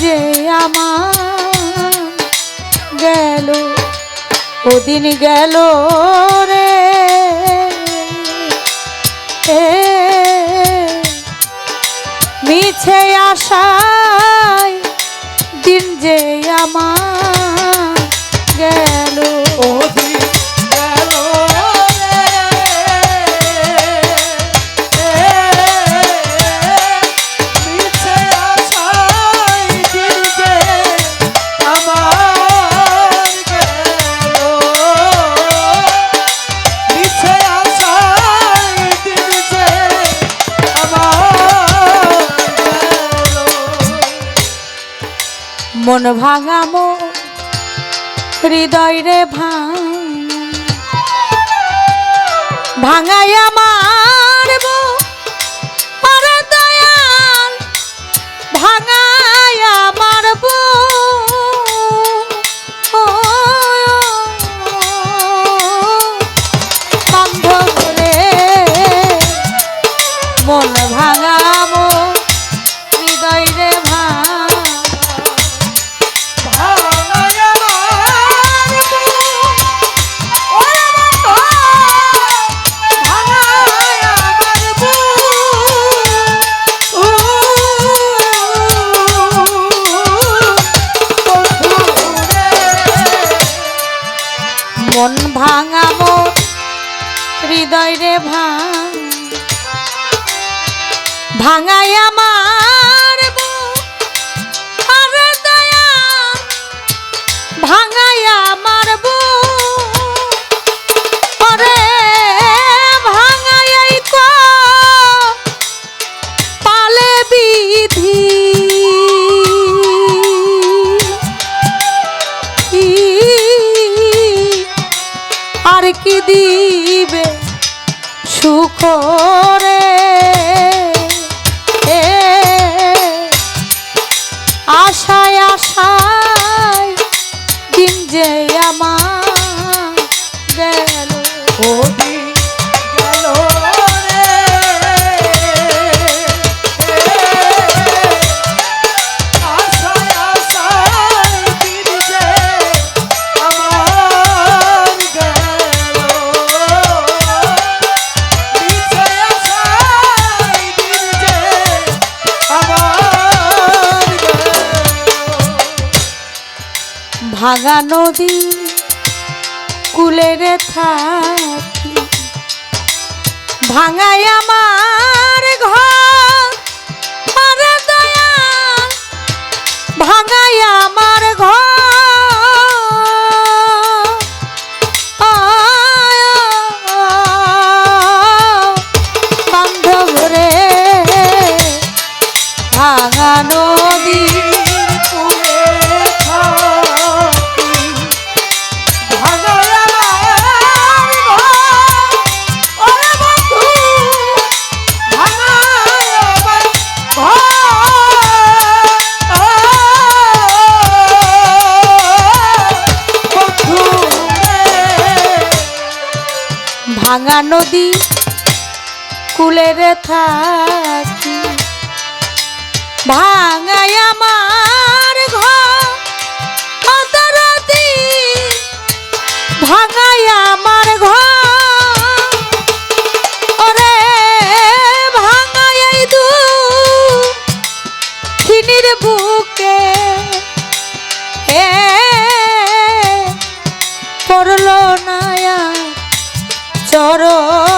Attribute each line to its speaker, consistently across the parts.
Speaker 1: যে আমার গেল ওদিন গেল রে। মিছে আশায় দিন যে আমার মন ভাঙা মন হৃদয় রে ভাঙ ভাঙাই আমার দয়াল ভাঙাই আমার। ভাঙাই আমার আরে দয়া ভাঙাই আমার এই ক পালে আর কি দিবে সুখ যে ভাঙা নদী কুলের থাকি। ভাঙাই আমার ঘর ভাঙাই আমার থাকি। ভাঙাই আমার ঘর ভাঙাই আমার ঘর। ভাঙাই এই দু খিনির বুকে। হে, পড়ল নায়া চররে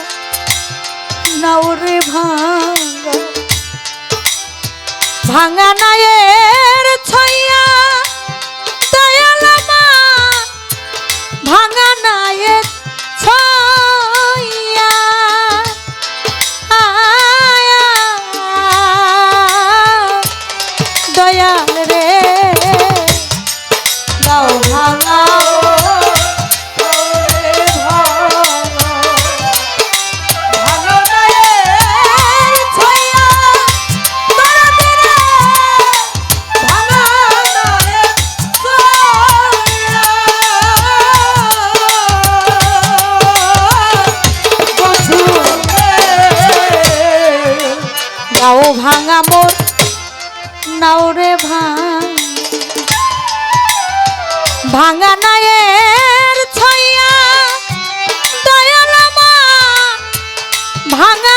Speaker 1: নাওরে ভাঙা। ভাঙা নায়ের গাও ভাঙা মোর নাও রে ভাঙ। ভাঙা নায়ের ছয়া দয়ালামা ভাঙা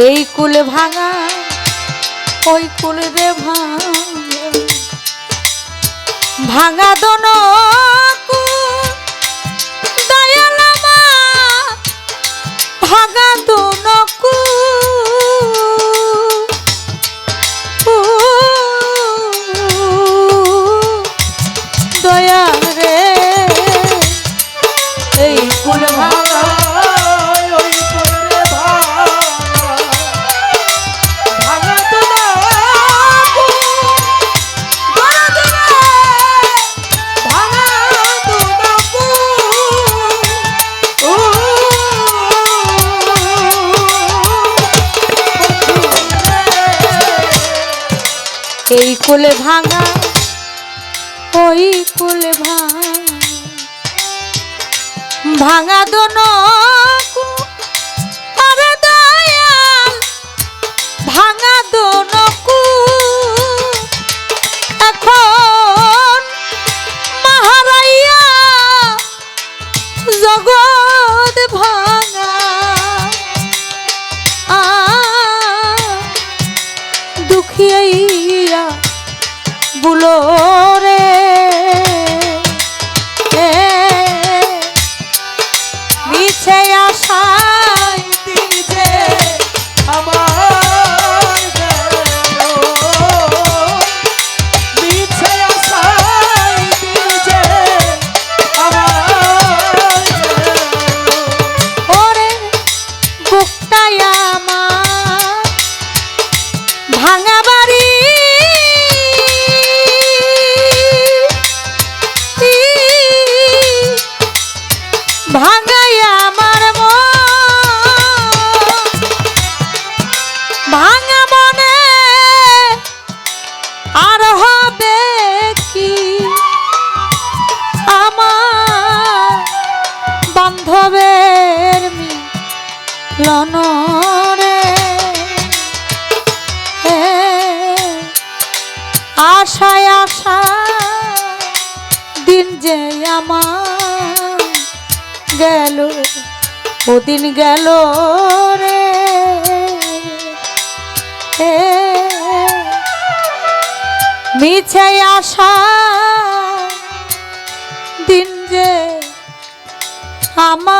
Speaker 1: এই কুল ভাঙা ওই কুল রে ভাঙা। ভাঙা দন ভাঙা দন কোলে ভাঙা ওই কুল ভাঙা। ভাঙা দোন বুলো ভাঙাই আমার মন। কি? আমার বান্ধবের রে। আশায় আশা দিন যে আমার গেল ওদিন গেল রে। মিছে আশা দিন যে আমার